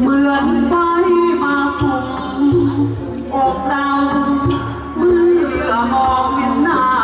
เหมือนไฟมาคุมอกเราเมื่อมองเห็นหน้า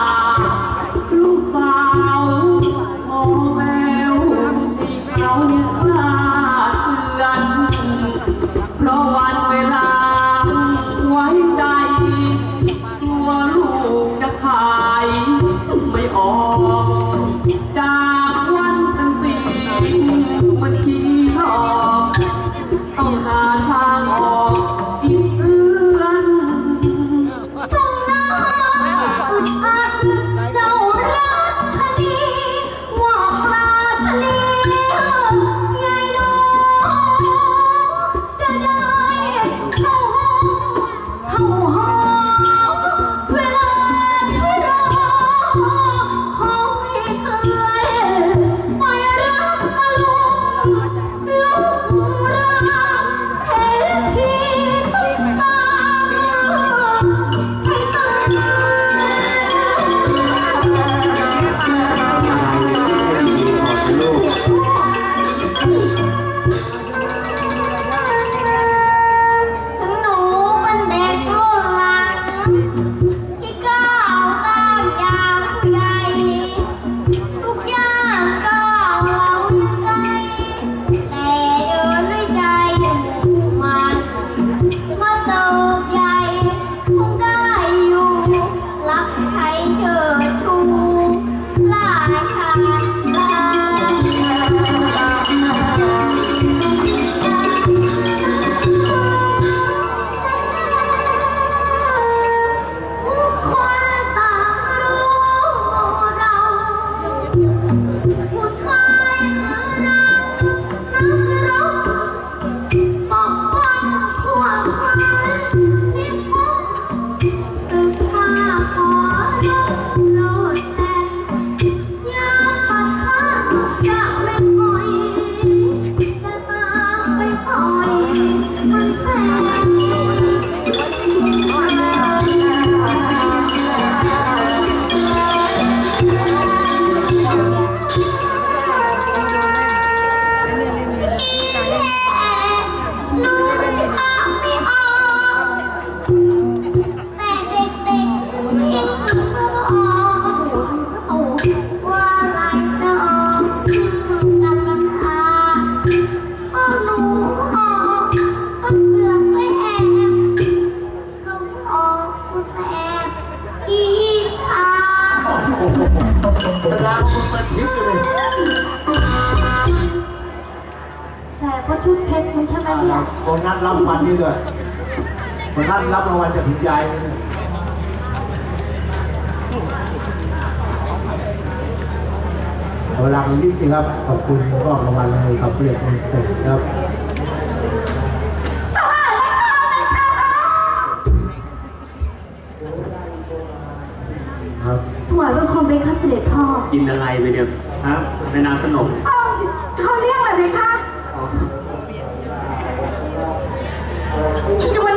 ที่ก้ ตารางคุณมาทิพย์เลยแต่ก็ชุดเพชรมันใช่ไหมเนี่ยตรงนั้นรับรางวัลนี่ด้วยตรงนั้นรับรางวัลจากคุณยายเวลาคุณทิพย์ครับ ขอบคุณมอบรางวัลเลยครับเรียกคุณเสร็จครับครับถวายบังคมเป็นข้าเสด็จพ่อกินอะไรไปเนี่ยฮะในนามขนมเอ้าเขาเรียกอะไรไหมคะอีกวัน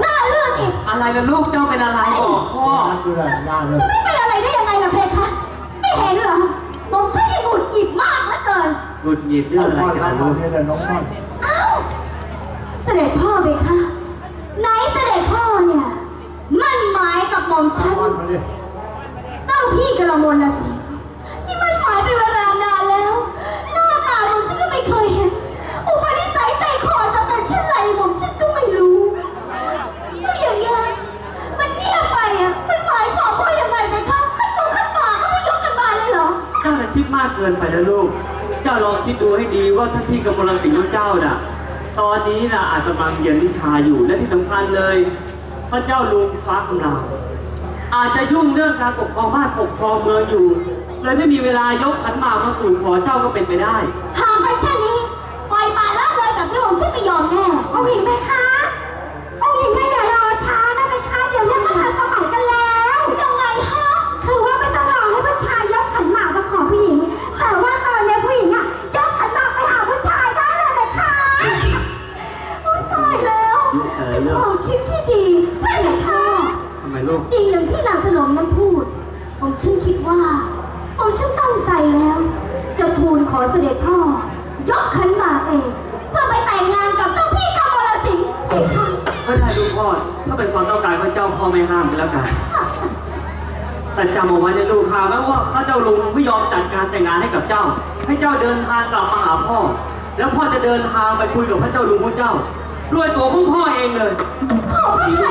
หน้าเรื่องอีกอะไรล่ะลูกเจ้าเป็นอะไรบอกพ่อนัดด้วยหน้าเลย ไม่เป็นอะไรได้ยังไงล่ะเพคะ ไม่เห็นเหรอผมใช่ หงุดหงิดมากเหลือเกิน หงุดหงิดเรื่องอะไรพ่อกันรัล่ะบลูกนี่เลยน้องพ่อเอ้าเสด็จพ่อเพคะไหนเสด็จพ่อเนี่ย มั่นหมายกับหม่อมฉันพ่อมาดิเจ้าพี่กระมวลนะสิาน่ะคิดมากเกินไปนะลูก เจ้าลองคิดดูให้ดีว่าถ้าพี่กำลังสิงห์ของเจ้าน่ะ ตอนนี้น่ะอาจจะกำลังเรียนวิชาอยู่และที่สำคัญเลย พระเจ้าลุงฟ้ากำลังอาจจะยุ่งเรื่องการปกครองบ้านปกครองเมืองอยู่ เลยไม่มีเวลายกขันหมากมาสู่ขอเจ้าก็เป็นไปได้ หากไปเช่นนี้ ปล่อยปละละเลยแบบที่ผมฉันไม่ยอมแน่เอาหญิงไหมคะ ฉันคิดว่าผมฉันตั้งใจแล้ว จะทูลขอเสด็จพ่อ ยกขันหมาเอง เพื่อไปแต่งงานกับเจ้าพี่กำมลสิงห์เองค่ะก็ได้ลูกพ่อ ถ้าเป็นความต้องการพระเจ้าพ่อไม่ห้ามแล้วกัน แต่จำเอาไว้ในลูกค่ะแม้ว่าพระเจ้าลุงไม่ยอมจัดการแต่งงานให้กับเจ้า ให้เจ้าเดินทางกลับมาหาพ่อ แล้วพ่อจะเดินทางไปคุยกับพระเจ้าลุงของเจ้า ด้วยตัวของพ่อเองเลยพ่อไม่ใช่